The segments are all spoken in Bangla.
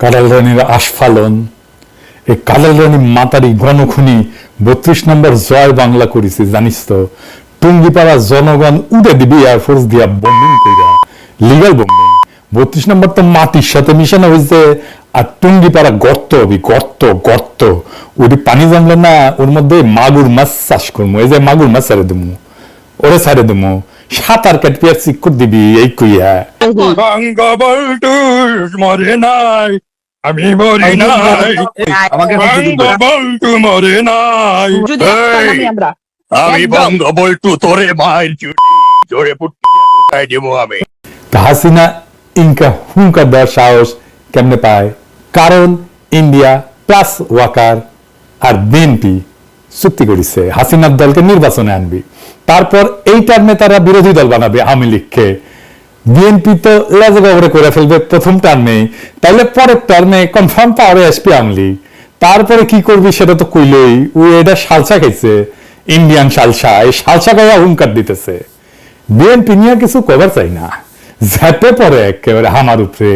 কাডাল রানীর আস্ফালন এই কাডাল রানী মাতারি গণখনি বত্রিশ নম্বর জয় বাংলা করেছে, জানিস তো? টুঙ্গিপাড়া জনগণ উড়ে দিবি এয়ারফোর্স দিয়া বম্বিং কইরা লিগাল বম্বিং বত্রিশ নম্বর তো মাটির সাথে মিশানো হয়েছে আর টুঙ্গিপাড়া গর্ত হবি গর্ত গর্ত। ওটি পানি জমলে না, ওর মধ্যে মাগুর মাছ চাষ করব এই যে মাগুর মাছ ছাড়ে দেবো ওরে ছাড়ে দেবো সাঁতার কাটবি আর চিকুর দিবি এই কইয়া। বঙ্গবন্ধু মরে নাই আমি মরি নাই। বঙ্গবন্ধু মরে নাই। আমি। বঙ্গবন্ধু তোরে মায়ের চুটি জোরে পুটকি খাই দেবো আমি। তা হাসিনা ইনকা হুঙ্কা দেওয়ার সাহস কেমনে পায়? কারণ ইন্ডিয়া প্লাস ওয়াকার আর বিএনপি চুক্তি করেছে। হাসিনার দলকে নির্বাচনে আনবি। তারপর এই টার্মে তারা বিরোধী দল বানাবে আওয়ামী লীগকে। বিএনপি তো লেজগবরে করে ফেলবে প্রথম টার্মে তাহলে পরের টার্মে কনফার্ম পাওয়ারে আসবে আওয়ামী লীগ। তারপরে কি করবি সেটা তো কইলই, ও এটা সালসা খাইছে ইন্ডিয়ান সালসা, এই সালসা গায়া হুঙ্কার দিতেছে। বিএনপি নিয়ে কিছু কভার চাই না। যাতে পরে একেবারে হামার উপরে।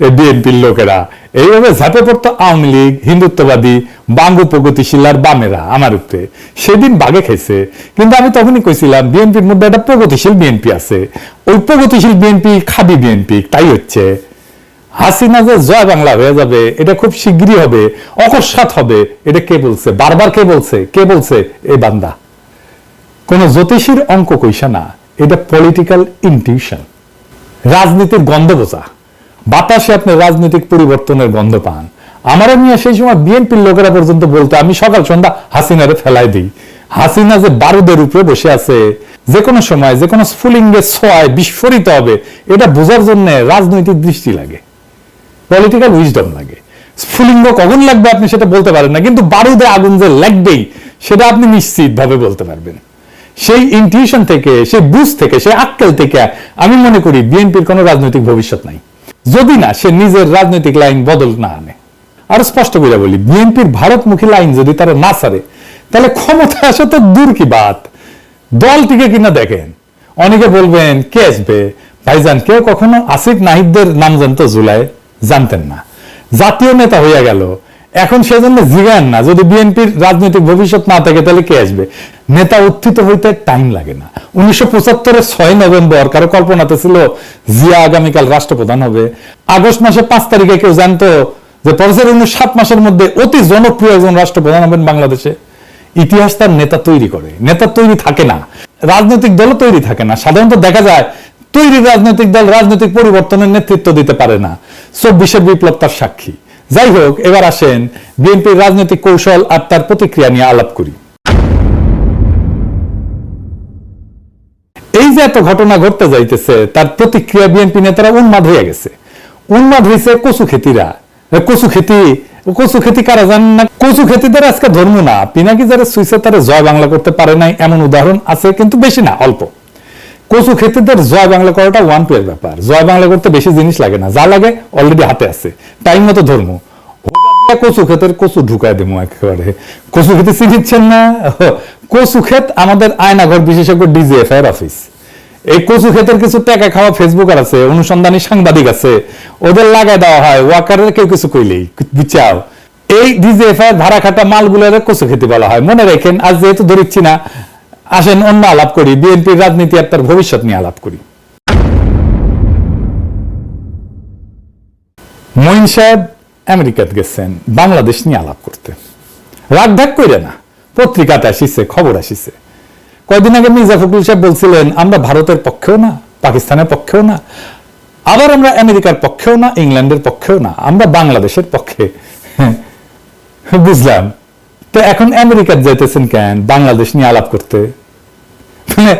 বিএনপির লোকেরা। এইভাবে ঝাঁপে পড়তো আওয়ামী লীগ, হিন্দুত্ববাদী, বাঙ্গু প্রগতিশীল আর বামেরা আমার উপরে। সেদিন বাগে খাইছে। কিন্তু আমি তখনই কইছিলাম, বিএনপির মধ্যে একটা প্রগতিশীল বিএনপি আছে। ওই প্রগতিশীল বিএনপি খাবি বিএনপি, তাই হচ্ছে। হাসিনা যে জয় বাংলা হয়ে যাবে, এটা খুব শিগগিরই হবে, অকস্মাৎ হবে, এটা কে বলছে? বারবার কে বলছে? কে বলছে? এ বান্দা। কোন জ্যোতিষীর অঙ্ক কইসা না, এটা পলিটিক্যাল ইনটিউশন রাজনীতির গন্ধ বোঝা। বাতাসে আপনি রাজনৈতিক পরিবর্তনের গন্ধ পান। আমারও নিয়ে সেই সময় বিএনপির লোকেরা পর্যন্ত বলতো, আমি সকাল সন্ধ্যা হাসিনারে ফেলাই দিই। হাসিনা যে বারুদের উপরে বসে আছে, যে কোনো সময়, যে কোনো স্ফুলিঙ্গে ছোঁয়ায় বিস্ফোরিত হবে, এটা বোঝার জন্য রাজনৈতিক দৃষ্টি লাগে। পলিটিক্যাল উইজডম লাগে। স্ফুলিঙ্গ কখন লাগবে আপনি সেটা বলতে পারেন না, কিন্তু বারুদে আগুন যে লাগবেই, সেটা আপনি নিশ্চিত ভাবে বলতে পারবেন। সেই ইনটিউশন থেকে, সেই বুঝ থেকে, সেই আক্কেল থেকে আমি মনে করি বিএনপির কোনো রাজনৈতিক ভবিষ্যৎ নাই। যদি না, সে নিজের রাজনৈতিক লাইন বদল না আনে। আরও স্পষ্ট করে বলি, বিএনপির ভারতমুখী লাইন যদি তারা না ছাড়ে, তাহলে ক্ষমতা আসা তো দূর কি বাত? দলটিকে কিনা দেখেন। অনেকে বলবেন, কে আসবে? ভাইজান, কেউ কখনো আসিফ নাহিদদের নাম জানতো জুলাই? জানতেন না। জাতীয় নেতা হইয়া গেল। এখন সেজন্য জিগান না, যদি বিএনপির রাজনৈতিক ভবিষ্যৎ না থাকে, তাহলে কে আসবে? নেতা উত্থিত হইতে টাইম লাগে না। উনিশশো পঁচাত্তরের ছয় নভেম্বর, কারও কল্পনাতে ছিল জিয়া আগামীকাল রাষ্ট্রপ্রধান হবে। আগস্ট মাসে পাঁচ তারিখে কেউ জানতো যে পরের অন্য সাত মাসের মধ্যে অতি জনপ্রিয় একজন রাষ্ট্রপ্রধান হবেন বাংলাদেশে। ইতিহাস তার নেতা তৈরি করে। নেতা তৈরি থাকে না। রাজনৈতিক দলও তৈরি থাকে না। সাধারণত দেখা যায়, তৈরি রাজনৈতিক দল রাজনৈতিক পরিবর্তনের নেতৃত্ব দিতে পারে না। চব্বিশের বিপ্লব তার সাক্ষী। যাই হোক, এবার আসেন বিএনপির রাজনৈতিক কৌশল আর তার প্রতিক্রিয়া নিয়ে আলাপ করি। এই যে এত ঘটনা ঘটতে যাইতেছে, তার প্রতিক্রিয়া বিএনপি নেতারা উন্মাদ হয়ে গেছে। উন্মাদ হয়েছে কচু খেতিরা। কচু খেতি কচু খেতি কারা জানেন না? কচু খেতিদের আজকে ধর্ম না। পিনাকি যারা সুইসে তারা জয় বাংলা করতে পারে নাই, এমন উদাহরণ আছে কিন্তু বেশি না, অল্প। কচু খেতিদের জয় বাংলা করাটা ওয়ান টু এর ব্যাপার। জয় বাংলা করতে বেশি জিনিস লাগে না, যা লাগে অলরেডি হাতে আছে। টাইম মতো ধর্ম। কচু ক্ষেতের কচু ঢুকায় দেবো একেবারে। কচু খেতে চিনিচ্ছেন না? কচু ক্ষেত আমাদের আয়নাঘর বিশেষজ্ঞ ডিজিএফ এর অফিস এই কচু ক্ষেতের কিছু টাকা খাওয়া ফেসবুকার আছে, অনুসন্ধানী সাংবাদিক আছে, ওদের লাগাই দেওয়া হয়, ওয়াকারের কেউ কিছু কইলেই, বিচাও। এই ডিজিএফ এর ভাড়া খাটা মালগুলোর কচু খেতে বলা হয়। মনে রাখেন, আজ যেহেতু ধরিচ্ছি না, আসেন অন্য আলাপ করি, বিএনপির রাজনীতি আর তার ভবিষ্যৎ নিয়ে আলাপ করি। মঈন সাহেব আমেরিকাতে গেছেন, বাংলাদেশ নিয়ে আলাপ করতে। রাগ ঢাক করে না, পত্রিকাতে আসিছে, খবর আসিছে। কয়দিন আগে মির্জা ফখরুল সাহেব বলছিলেন, আমরা ভারতের পক্ষেও না, পাকিস্তানের পক্ষেও না, আবার আমরা আমেরিকার পক্ষেও না, ইংল্যান্ডের পক্ষেও না, আমরা বাংলাদেশের পক্ষে। বুঝলাম। তো এখন আমেরিকার যাইতেছেন কেন? বাংলাদেশ নিয়ে আলাপ করতে। মানে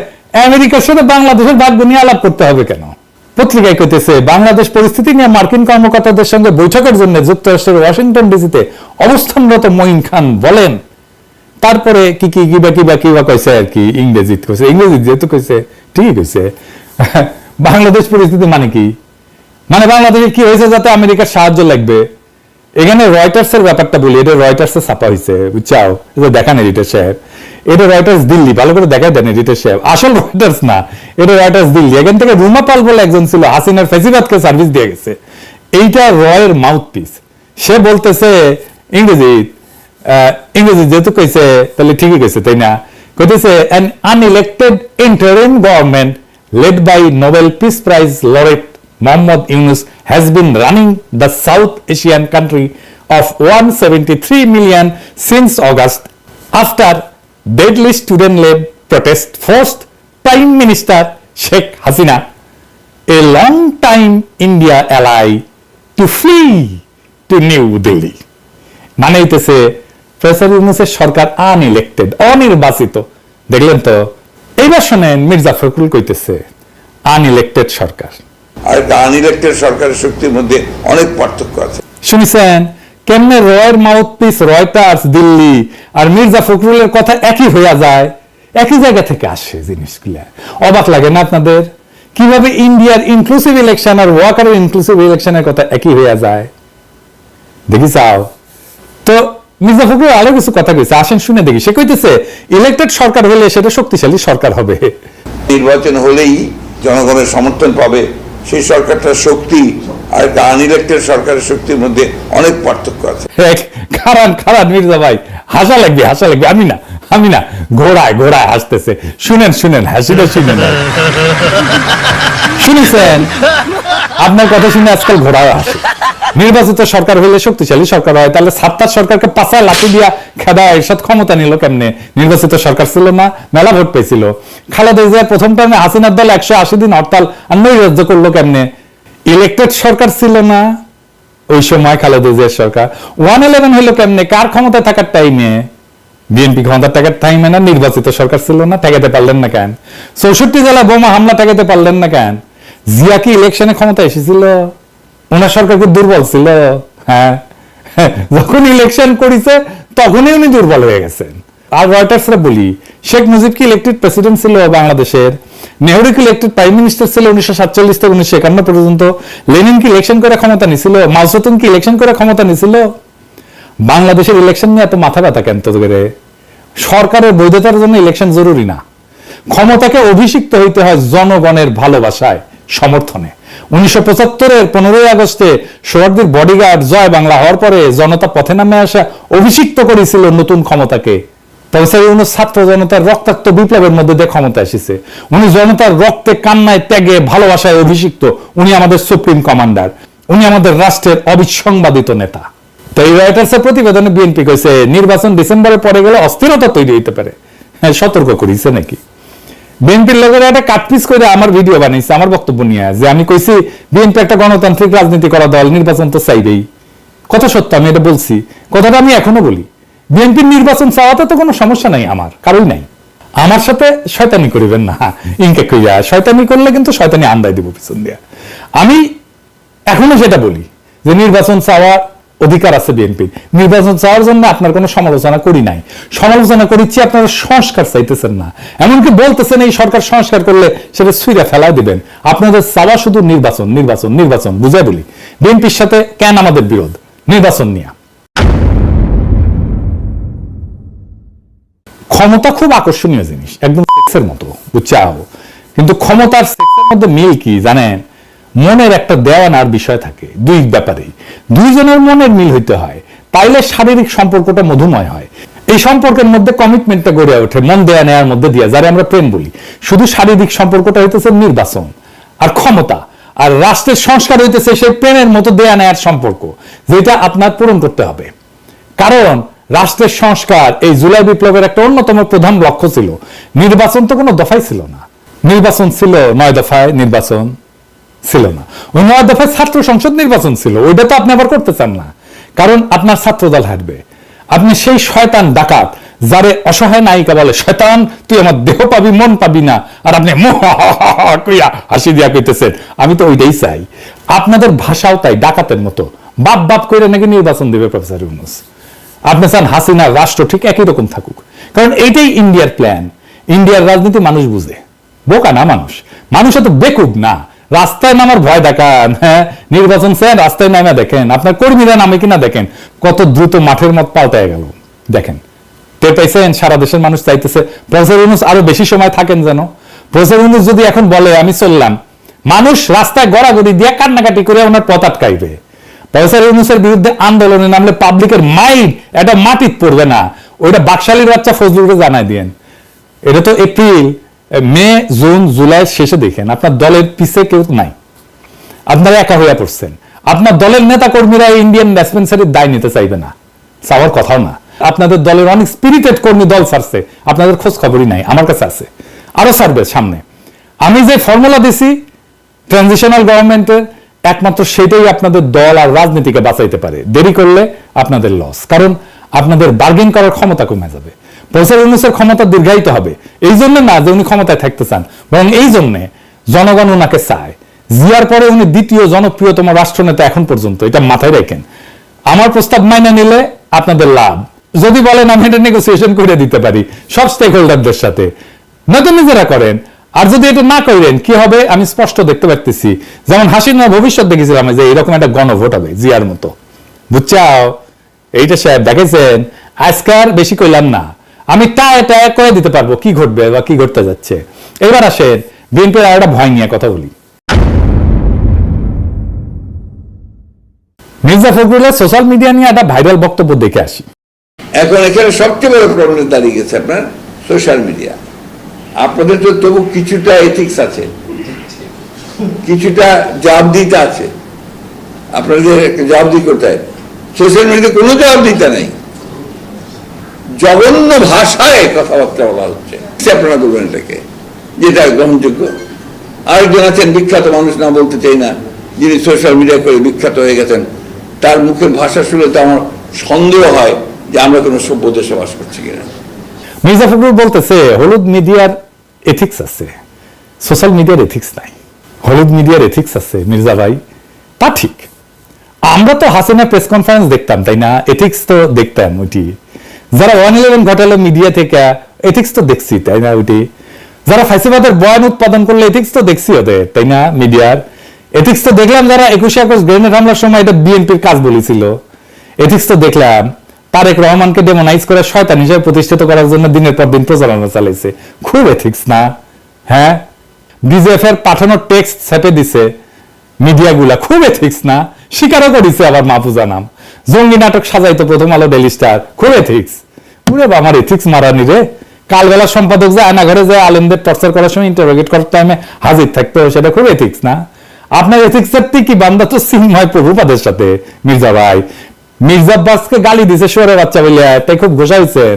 আমেরিকার সাথে বাংলাদেশের ভাগ্য নিয়ে আলাপ করতে হবে কেন? পত্রিকায় কইতেছে, বাংলাদেশ পরিস্থিতি নিয়ে মার্কিন কর্মকর্তাদের সঙ্গে বৈঠকের জন্য যুক্তরাষ্ট্রের ওয়াশিংটন ডিসিতে অবস্থানরত মঈন খান বলেন তারপরে কি কি কিবা কিবা কিবা কইছে আর কি, ইংরেজিত কইছে। ইংরেজিত যেহেতু কইছে ঠিকই কইছে বাংলাদেশ পরিস্থিতি মানে কি? মানে বাংলাদেশে কি হয়েছে যাতে আমেরিকার সাহায্য লাগবে? এখানে রয়টার্স এর ব্যাপারটা বলি, এটা রয়টার্স ছাপা হয়েছে বুঝছাও? এটা দেখান এডিটর সাহেব। এটা রয়টার্স দিল্লি, ভালো করে দেখাই দেন এডিটর সাহেব। আসল রয়টার্স না, এটা রয়টার্স দিল্লি। এখান থেকে রুমা পাল বলে একজন ছিল, হাসিনার ফেসিবাদকে সার্ভিস দিয়ে গেছে। এইটা রয়ের মাউথ পিস সে বলতেছে ইংরেজি ইংরেজি যেহেতু কইছে তাহলে ঠিকই কইছে তাই না কইতেছে an unelected interim government led by Nobel Peace Prize laureate Mohammad Yunus has been running the South Asian country of 173 million since August after deadly student-led protest forced Prime Minister Sheikh Hasina a long-time India ally to flee to New Delhi. মানে হইতেছে প্রফেসর ইউনুসের সরকার আনইলেক্টেড অনির্বাচিত। দেখলেন তো? এইবার শোনেন মির্জা ফখরুল কইতেছে আনইলেক্টেড সরকার। আর আনইলেক্টেড সরকারের শক্তির মধ্যে অনেক পার্থক্য আছে। শুনেছেন? কেমনে রয়ের মাউথ পিস রয়টার্স দিল্লি আর মির্জা ফখরুলের কথা একই হইয়া যায়? একই জায়গা থেকে আসে জিনিসগুলা। অবাক লাগে না আপনাদের? কীভাবে ইন্ডিয়ার ইনক্লুসিভ ইলেকশন আর ওয়াকারের ইনক্লুসিভ ইলেকশনের কথা একই হইয়া যায়? দেখি চাও। তো মির্জা ফখরুল আরও কিছু কথা কইছে আসেন শুনে দেখি। সে কইতেছে ইলেক্টেড সরকার হলে সেটা শক্তিশালী সরকার হবে। নির্বাচন হলেই জনগণের সমর্থন পাবে। সেই সরকারটার শক্তি আর আনইলেক্টেড সরকারের শক্তির মধ্যে অনেক পার্থক্য আছে। খারান খারান মির্জা ভাই হাসা লাগবে হাসা লাগবে। আমি না আমি না ঘোড়ায় ঘোড়ায় হাসতেছে। শুনেন শুনেন হাসিটা শুনেন। শুনেছেন? আপনার কথা শুনে আজকাল ঘোড়ায় হাসে নির্বাচিত সরকার হইলে শক্তিশালী সরকার হয়, তাহলে সাত্তার সরকারকে পাশায় লাঠি দিয়া খেদা এরশাদ ক্ষমতা নিল কেমনে? নির্বাচিত সরকার ছিল না, মেলা ভোট পেয়েছিল। খালেদা জিয়ার প্রথম টার্মে হাসিনার দল একশো আশি দিন হরতাল আর নৈরাজ্য করল কেমনে? ইলেক্টেড সরকার ছিল না, ওই সময় খালেদা জিয়ার সরকার। ওয়ান ইলেভেন হইল কেমনে? কার ক্ষমতায় থাকার টাইমে বিএনপি ক্ষমতার টাকার টাইমে না, নির্বাচিত সরকার ছিল না, ঠেকাতে পারলেন না কেন? চৌষট্টি জেলা বোমা হামলা ঠেকাতে পারলেন না কেন? জিয়া কি ইলেকশনে ক্ষমতা এসেছিল? ওনার সরকার কি দুর্বল ছিল? হ্যাঁ। যখন ইলেকশন করেছে, তখনই উনি দুর্বল হয়ে গেছেন। আর রয়টার্সরা বলি, শেখ মুজিব কি ইলেকটেড প্রেসিডেন্ট ছিল বাংলাদেশের? নেহরু কি ইলেকটেড প্রাইম মিনিস্টার ছিল উনিশশো সাতচল্লিশ থেকে উনিশশো একান্ন পর্যন্ত? লেনিন কি ইলেকশন করে ক্ষমতা নিছিল? মাউসতুন কি ইলেকশন করে ক্ষমতা নিছিল? বাংলাদেশের ইলেকশন নিয়ে এত মাথা ব্যথা কেন করে সরকারের বৈধতার জন্য ইলেকশন জরুরি না। ক্ষমতাকে অভিষিক্ত হইতে হয় জনগণের ভালোবাসায়। সমর্থনে। উনিশশো পঁচাত্তরের পনেরোই আগস্টে সোহাগদের বডিগার্ড জয় বাংলা হওয়ার পরে জনতা পথে নামে আসা অভিষিক্ত করেছিল নতুন ক্ষমতাকে। তবে স্যার উনি ছাত্র জনতার রক্তাক্ত বিপ্লবের মধ্যে দিয়ে ক্ষমতা এসেছে। উনি জনতার রক্তে, কান্নায়, ত্যাগে, ভালোবাসায় অভিষিক্ত। উনি আমাদের সুপ্রিম কমান্ডার। উনি আমাদের রাষ্ট্রের অবিসংবাদিত নেতা। তো এই প্রতিবেদনে বিএনপি কইছে, নির্বাচন ডিসেম্বরে পরে গেলে অস্থিরতা তৈরি হইতে পারে। হ্যাঁ সতর্ক করিছে নাকি? বিএনপির লোকের একটা কাটপিস করে আমার ভিডিও বানাইছে, আমার বক্তব্য নিয়ে যে আমি কইছি বিএনপি একটা গণতান্ত্রিক রাজনীতি করা দল, নির্বাচন তো চাইবেই। কথা সত্য, আমি এটা বলছি। কথাটা আমি এখনও বলি। বিএনপির নির্বাচন চাওয়াতে তো কোনো সমস্যা নাই আমার, কারোই নাই। আমার সাথে শয়তানি করিবেন না। ইনকে কইয়া, শয়তানি করলে কিন্তু শয়তানি আন্দায় দিব পিছন দিয়া। আমি এখনও সেটা বলি যে নির্বাচন চাওয়ার অধিকার আছে বিএনপির। নির্বাচন চাওয়ার জন্য আপনার কোনো সমালোচনা করি নাই। সমালোচনা করিচ্ছি, আপনারা সংস্কার চাইতেছেন না। এমনকি বলতেছেন এই সরকার সংস্কার করলে সেটা সুইরা ফেলাই দিবেন। আপনাদের চাওয়া শুধু নির্বাচন নির্বাচন নির্বাচন, বুঝাই বলি। বিএনপির সাথে কেন আমাদের বিরোধ? নির্বাচন নিয়ে। ক্ষমতা খুব আকর্ষণীয় জিনিস, একদম সেক্সের মতো বুঝছাও কিন্তু ক্ষমতার সেক্সের মধ্যে মিল কি, জানেন? মনের একটা দেওয়ানার বিষয় থাকে, দুই ব্যাপারেই। দুইজনের মনের মিল হইতে হয় তাইলে শারীরিক সম্পর্কটা মধুময় হয়। এই সম্পর্কের মধ্যে কমিটমেন্টটা গড়ে ওঠে, মন দেয়া নেয়ার মধ্যে দিয়ে, যারা আমরা প্রেম বলি। শুধু শারীরিক সম্পর্কটা হইতেছে নির্বাচন, আর ক্ষমতা, আর রাষ্ট্রের সংস্কার হইতেছে সেই প্রেমের মতো দেয়া নেয়ার সম্পর্ক, যেটা আপনার পূরণ করতে হবে। কারণ, রাষ্ট্রের সংস্কার এই জুলাই বিপ্লবের একটা অন্যতম প্রধান লক্ষ্য ছিল। নির্বাচন তো কোনো দফাই ছিল না। নির্বাচন ছিল নয় দফায় নির্বাচন। ছিল না। ওই দফায় ছাত্র সংসদ নির্বাচন ছিল, ওইটা তো আপনি আবার করতে চান না। কারণ আপনার ছাত্র দল হাঁটবে আপনি সেই শয়তান ডাকাত, যারে অসহায় নায়িকা বলে, শয়তান, তুই আমার দেহ পাবি, মন পাবি না। আর আপনি কইয়া হাসি দিয়া কইতেছেন। আমি তো ওইটাই চাই। আপনাদের ভাষাও তাই, ডাকাতের মতো। বাপ বাপ করে নাকি নির্বাচন দেবে প্রফেসর ইউনুস। আপনি চান হাসিনার রাষ্ট্র ঠিক একই রকম থাকুক। কারণ এইটাই ইন্ডিয়ার প্ল্যান। ইন্ডিয়ার রাজনীতি মানুষ বুঝে। বোকা না মানুষ। মানুষ এত বেকুব না। রাস্তায় নামার ভয় দেখান হ্যাঁ? নির্বাচন চান রাস্তায় নামে দেখেন। আপনার কর্মীরা নামে কিনা দেখেন। কত দ্রুত মাঠের মত পাল্টায় গেল। দেখেন। টের পাইছেন সারা দেশের মানুষ চাইতেছে প্রফেসর ইউনুস আরও বেশি সময় থাকেন যেন। প্রফেসর ইউনুস যদি এখন বলে, আমি চললাম। মানুষ রাস্তায় গড়াগড়ি দিয়ে কান্নাকাটি করে ওনার পথ আটকাইবে। প্রফেসর ইউনুসের বিরুদ্ধে আন্দোলনে নামলে পাবলিকের মাইন্ড এটা মাটিত পড়বে না। ওইটা বাকশালীর বাচ্চা ফজলুরকে জানাই দিয়েন। এটা তো এপ্রিল মে, জুন, জুলাই শেষে দেখেন, আপনার দলের পিছে কেউ নাই। আপনারা একা হইয়া পড়ছেন। আপনার দলের নেতা কর্মীরা ইন্ডিয়ান ডিসপেন্সারির দায় নিতে চাইবে না। চাওয়ার কথাও না। আপনাদের দলের অনেক স্পিরিটেড কর্মী দল ছাড়ছে। আপনাদের খোঁজ খবরই নাই, আমার কাছে আছে। আরও ছাড়বে সামনে। আমি যে ফর্মুলা দিছি ট্রানজিশনাল গভর্নমেন্টের একমাত্র সেটাই আপনাদের দল আর রাজনীতিকে বাঁচাইতে পারে। দেরি করলে আপনাদের লস কারণ আপনাদের বার্গেন করার ক্ষমতা কমে যাবে। প্রফেসর ইউনুসের ক্ষমতা দীর্ঘায়িত হবে। এই জন্য না যে উনি ক্ষমতায় থাকতে চান, বরং এই জন্যে জনগণ ওনাকে চায়। জিয়ার পরে উনি দ্বিতীয় জনপ্রিয়তম রাষ্ট্রনেতা এখন পর্যন্ত, এটা মাথায় রাখেন। আমার প্রস্তাব মাইনে নিলে আপনাদের লাভ। যদি বলেন আমি এটা নেগোসিয়েশন করে দিতে পারি, সব স্টেক হোল্ডারদের সাথে। নয়তো নিজেরা করেন। আর যদি এটা না করেন, কি হবে? আমি স্পষ্ট দেখতে পারতেছি। যেমন হাসিনা ভবিষ্যৎ দেখেছিলাম যে এরকম একটা গণভোট হবে জিয়ার মতো। বুঝছাও? এইটা সাহেব দেখেছেন? আজকার বেশি কইলাম না। আমি টায় টায় করে দিতে পারব। কি ঘটবে বা কি ঘটতে যাচ্ছে? এবার আসেন বিএনপির আর একটা ভয় নিয়ে কথা বলি। মির্জা ফখরুলের সোশ্যাল মিডিয়া নিয়ে একটা ভাইরাল বক্তব্য দেখে আসি। এখন এখানে সবচেয়ে বড় প্রবলেম দাঁড়িয়ে গেছে আপনার সোশ্যাল মিডিয়া। আপনাদের তো তবু কিছুটা এথিক্স আছে। কিছুটা জবাবদিহিতা আছে। আপনাদের একটা জবাবদি করতে হয়। সোশ্যাল মিডিয়াতে কোনো জবাবদিহিতা নেই। জঘন্য ভাষায় কথাবার্তা বলা হচ্ছে। আপনারা বলবেন এটাকে যেটা গ্রহণযোগ্য। আরেকজন আছেন, বিখ্যাত মানুষ, না বলতে চাই না, যিনি সোশ্যাল মিডিয়া করে বিখ্যাত হয়ে গেছেন। তার মুখের ভাষা শুনে তো আমার সন্দেহ হয় যে আমরা কোনো সভ্য দেশে বাস করছি কিনা। মির্জা ফখরুল বলতেছে, হলুদ মিডিয়ার এথিক্স আছে সোশ্যাল মিডিয়ার এথিক্স নাই। হলুদ মিডিয়ার এথিক্স আছে, মির্জা ভাই। তা ঠিক। আমরা তো হাসিনা প্রেস কনফারেন্স দেখতাম, তাই না? এথিক্স তো দেখতাম, ওইটি। যারা ওয়ান ইলেভেন ঘটালো মিডিয়া থেকে এথিক্স তো দেখছি, তাই না, ওইটি? যারা ফাইসিবাদের বয়ান উৎপাদন করল এথিক্স তো দেখছি ওদের তাই না মিডিয়ার এথিক্স তো দেখলাম যারা একুশে আগস্ট গ্রেনেড হামলার সময় এটা বিএনপির কাজ বলেছিল। এথিক্স তো দেখলাম, তারেক রহমানকে ডেমোনাইজ করে শয়তান হিসেবে প্রতিষ্ঠিত করার জন্য দিনের পর দিন প্রচারণা চালাইছে। খুব এথিক্স না? হ্যাঁ? বিজেএফ এর পাঠানো টেক্সট ছেপে দিছে মিডিয়াগুলা। খুব এথিক্স না? স্বীকারও করেছে আবার মাহফুজা নাম। জঙ্গি নাটক সাজাইতো প্রথম আলো ডেলি স্টার খুব এথিক্স পুরে আমার এথিক্স মারানি রে কালবেলা সম্পাদক যে আয়না ঘরে যে আলেমদের টর্চার করার সময় ইন্টারোগেট করার টাইমে হাজির থাকতো, সেটা খুব এথিক্স না? আপনার এথিক্সের কি বান্দা তো সিংহয় প্রভুপাদের সাথে, মির্জা ভাই। মির্জা আব্বাসকে গালি দিছে শোরে বাচ্চা বলে তাই খুব ঘোষাইছেন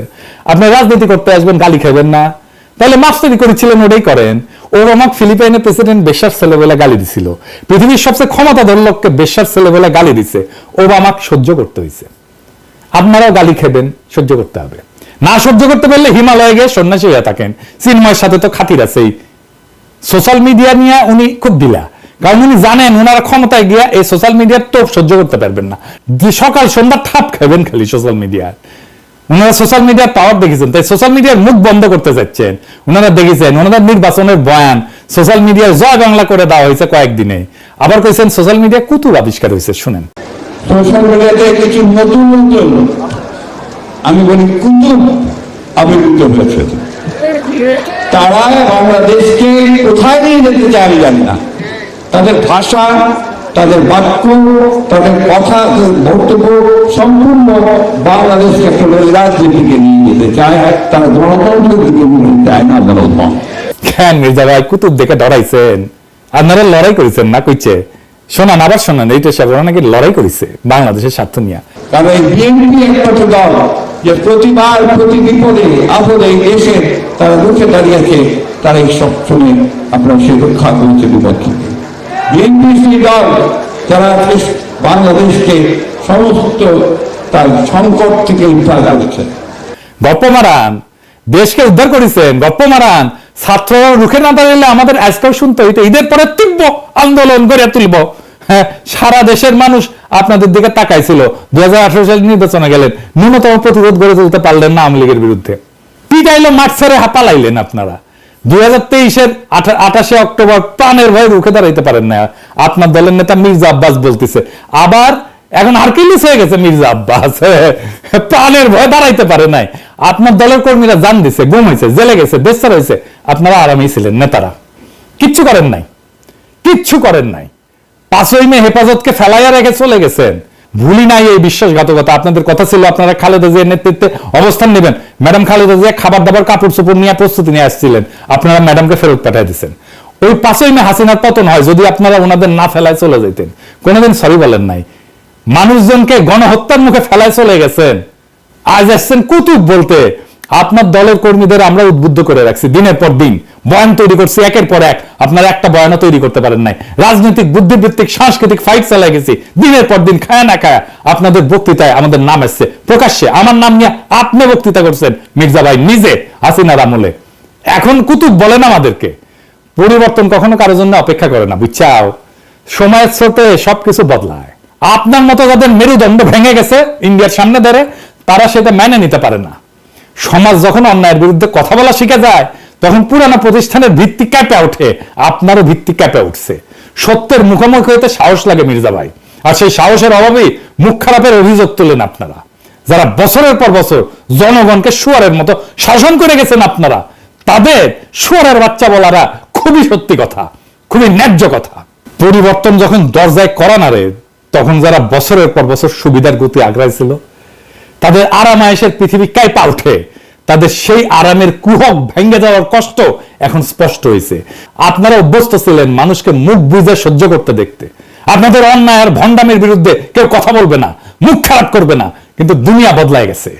আপনি রাজনীতি করতে আসবেন, গালি খাবেন না। তাহলে মাস্টারি করেছিলেন, ওটাই করেন। ওর আমাক ফিলিপাইনের প্রেসিডেন্ট বেশার ছেলেবেলা গালি দিছিল। পৃথিবীর সবচেয়ে ক্ষমতাধর লোককে বেশার ছেলেবেলা গালি দিছে। ও আমাকে সহ্য করতে হয়েছে আপনারাও গালি খেবেন সহ্য করতে হবে। না সহ্য করতে পারলে হিমালয়ে গিয়ে সন্ন্যাসী হয়ে থাকেন। চিন্ময়ের সাথে তো খাতির আছেই। সোশ্যাল মিডিয়া নিয়ে উনি খুব দিলা কারণ উনি জানেন ওনারা ক্ষমতায় গিয়া এই সোশ্যাল মিডিয়ার তো সহ্য করতে পারবেন না। যে সকাল সন্ধ্যা ঠাপ খাবেন খালি সোশ্যাল মিডিয়ার ওনারা সোশ্যাল মিডিয়ার পাওয়ার দেখেছেন, তাই সোশ্যাল মিডিয়ার মুখ বন্ধ করতে যাচ্ছেন ওনারা দেখেছেন ওনাদের নির্বাচনের বয়ান সোশ্যাল মিডিয়ায় জয় বাংলা করে দেওয়া হয়েছে কয়েকদিনে। আবার কইছেন সোশ্যাল মিডিয়া কুতুর আবিষ্কার হয়েছে, শুনেন। সোশ্যাল মিডিয়াতে কিছু নতুন নতুন আমি বলি কুতুব আবির্ভূত হয়েছে। তারা বাংলাদেশকে কোথায় নিয়ে যেতে চায় আমি জানি না। তাদের ভাষা, তাদের বাক্য, তাদের কথা বক্তব্য সম্পূর্ণ বাংলাদেশকে একটা রাজনীতিকে নিয়ে যেতে চায়। তারা গণতন্ত্রের দিকে নিয়ে চায় না গণতন্ত্র কেন মির্জা ভাই, কুতুব দেখে ডরাইছেন। আপনারা লড়াই করেছেন না, কইছে? শোনান আবার শোনান এইটা সব ওরা নাকি লড়াই করেছে বাংলাদেশের স্বার্থ নিয়ে। কারণ এই বিএনপি একমাত্র দল যে প্রতিবার প্রতি বিপদে আপদে এসে তারা রুখে দাঁড়িয়েছে তারা এই সব শুনে আপনার রক্ষা করেছে বিএনপি সেই দল যারা বাংলাদেশকে সমস্ত তার সংকট থেকে উদ্ধার করেছে। গপ্প মারান দেশকে উদ্ধার করেছেন গপ্প মারান। ছাত্ররা রুখে না দাঁড়ালে আমাদের আজকাল শুনতে হইতো, ঈদের পরে তীব্র আন্দোলন গড়ে তুলব। হ্যাঁ সারা দেশের মানুষ আপনাদের দিকে তাকাইছিল। দুই হাজার আঠারো সালে নির্বাচনে গেলেন, ন্যূনতম প্রতিরোধ গড়ে তুলতে পারলেন না আওয়ামী লীগের বিরুদ্ধে। পিটাইলো মাঠ ছেড়ে হাঁপালাইলেন আপনারা। দুই হাজার তেইশের আঠাশে অক্টোবর প্রাণের ভয়ে রুখে দাঁড়াইতে পারেন না। আপনার দলের নেতা মির্জা আব্বাস বলতেছে, আবার এখন হারকিলিস হয়ে গেছে, মির্জা আব্বাস। প্রাণের ভয়ে দাঁড়াইতে পারে নাই। আপনার দলের কর্মীরা জান দিছে, গুম হয়েছে জেলে গেছে বেচার হয়েছে আপনারা আরামেই ছিলেন নেতারা। কিচ্ছু করেন নাই। কিচ্ছু করেন নাই। পাঁচই মে হেফাজতকে ফেলাইয়া রেখে চলে গেছেন। ভুলি নাই এই বিশ্বাসঘাতকতা। আপনাদের কথা ছিল, আপনারা খালেদা জিয়ার নেতৃত্বে অবস্থান নেবেন। ম্যাডাম খালেদা জিয়া খাবার দাবার কাপড় চোপড় নিয়ে প্রস্তুতি নিয়ে আসছিলেন। আপনারা ম্যাডামকে ফেরত পাঠিয়ে দিচ্ছেন ওই পাঁচই মে হাসিনার পতন হয়, যদি আপনারা ওনাদের না ফেলায় চলে যেতেন কোনোদিন সরি বলেন নাই। মানুষজনকে গণহত্যার মুখে ফেলায় চলে গেছেন। আজ আসছেন কুতুব বলতে, আপনার দলের কর্মীদের আমরা উদ্বুদ্ধ করে রাখছি দিনের পর দিন। বয়ান তৈরি করছি একের পর এক, আপনারা একটা বয়ানও তৈরি করতে পারেন নাই। রাজনৈতিক, বুদ্ধিবৃত্তিক, সাংস্কৃতিক ফাইট চালাই গেছি। দিনের পর দিন খায়া না খায়া আপনাদের বক্তৃতায় আমাদের নাম এসছে প্রকাশ্যে আমার নাম নিয়ে আপনি বক্তৃতা করছেন মির্জা ভাই নিজে, হাসিনার আমলে। এখন কুতুব বলেন আমাদেরকে, পরিবর্তন কখনো কারোর জন্য অপেক্ষা করে না, বুঝছাও? সময়ের স্রোতে সবকিছু বদলায়। আপনার মতো যাদের মেরুদণ্ড ভেঙে গেছে ইন্ডিয়ার সামনে ধরে, তারা সেটা মেনে নিতে পারে না। সমাজ যখন অন্যায়ের বিরুদ্ধে কথা বলা শিখে যায়, তখন পুরানো প্রতিষ্ঠানের ভিত্তি ক্যাপে ওঠে, আপনারও ভিত্তি ক্যাপে উঠছে। সত্যের মুখোমুখি হইতে সাহস লাগে মির্জা ভাই। আর সেই সাহসের অভাবেই মুখ খারাপের অভিযোগ তোলেন আপনারা। যারা বছরের পর বছর জনগণকে শুয়ারের মতো শাসন করে গেছেন আপনারা, তাদের শুয়ারের বাচ্চা বলারা খুবই সত্যি কথা, খুবই ন্যায্য কথা। পরিবর্তন যখন দরজায় করা নারে তখন যারা বছরের পর বছর সুবিধার গতি আগ্রাইছিল, তাদের আরাম আয়েসের পৃথিবী কাইপা ওঠে। তাদের সেই আরামের কুহক ভেঙে যাওয়ার কষ্ট এখন স্পষ্ট হয়েছে আপনারা অভ্যস্ত ছিলেন মানুষকে মুখ বুঝে সহ্য করতে দেখতে। আপনাদের অন্যায় আর ভণ্ডামের বিরুদ্ধে কেউ কথা বলবে না, মুখ খারাপ করবে না, কিন্তু দুনিয়া বদলায় গেছে।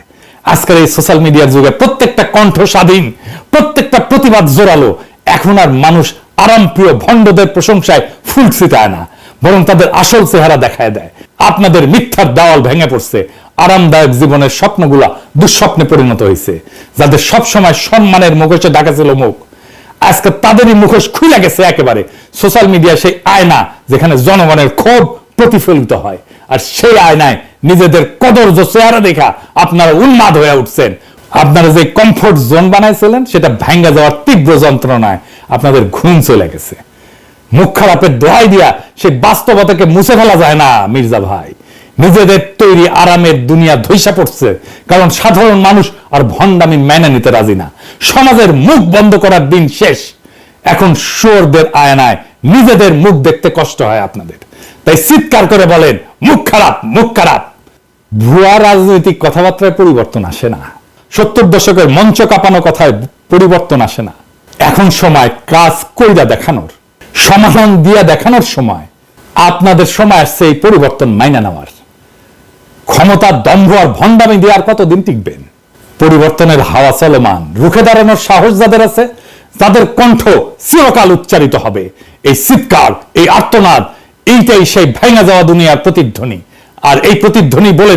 আজকের এই সোশ্যাল মিডিয়ার যুগে প্রত্যেকটা কণ্ঠ স্বাধীন, প্রত্যেকটা প্রতিবাদ জোরালো। এখন আর মানুষ আরামপ্রিয় ভণ্ডদের প্রশংসায় ফুল ছিটায় না। বরং তাদের আসল চেহারা দেখায় দেয়। আপনাদের মিথ্যার দেওয়াল ভেঙে পড়ছে। আরামদায়ক জীবনের স্বপ্নগুলা দুঃস্বপ্নে পরিণত হয়েছে। যাদের সব সময় সম্মানের মুখোশে ঢাকা ছিল মুখ, আজকে তাদেরই মুখোশ খুলে গেছে একেবারে। সোশ্যাল মিডিয়া সেই আয়না যেখানে জনগণের ক্ষোভ প্রতিফলিত হয়। আর সেই আয়নায় নিজেদের কদর্য চেহারা দেখা আপনারা উন্মাদ হয়ে উঠছেন। আপনারা যে কমফোর্ট জোন বানাইছিলেন, সেটা ভেঙে যাওয়ার তীব্র যন্ত্রণায় আপনাদের ঘুম চলে গেছে। মুখ খারাপের দোহাই দিয়া সেই বাস্তবতাকে মুছে ফেলা যায় না, মির্জা ভাই। নিজেদের তৈরি আরামের দুনিয়া ধৈসা পড়ছে, কারণ সাধারণ মানুষ আর ভণ্ডামি মেনে নিতে রাজি না। সমাজের মুখ বন্ধ করার দিন শেষ। এখন শুয়োরদের আয়নায় নিজেদের মুখ দেখতে কষ্ট হয় আপনাদের। তাই চিৎকার করে বলেন, মুখ খারাপ মুখ খারাপ। ভুয়া রাজনৈতিক কথাবার্তায় পরিবর্তন আসে না। সত্তর দশকের মঞ্চ কাঁপানো কথায় পরিবর্তন আসে না। এখন সময় কাজ কইরা দেখানোর। সমাধান দিয়া দেখানোর সময় আপনাদের সময় আসছে এই পরিবর্তন মাইনা নেওয়ার। ক্ষমতা দম্ভ আর ভণ্ডামি দিয়ে আর কতদিন টিকবেন? পরিবর্তনের হাওয়া চলমান, রুখে দাঁড়ানোর সাহস যাদের আছে, তাদের কণ্ঠ চিরকাল উচ্চারিত হবে। এই চিৎকার, এই আর্তনাদ, এইটাই সেই ভেঙে যাওয়া দুনিয়ার প্রতিধ্বনি। আর এই প্রতিধ্বনি বলে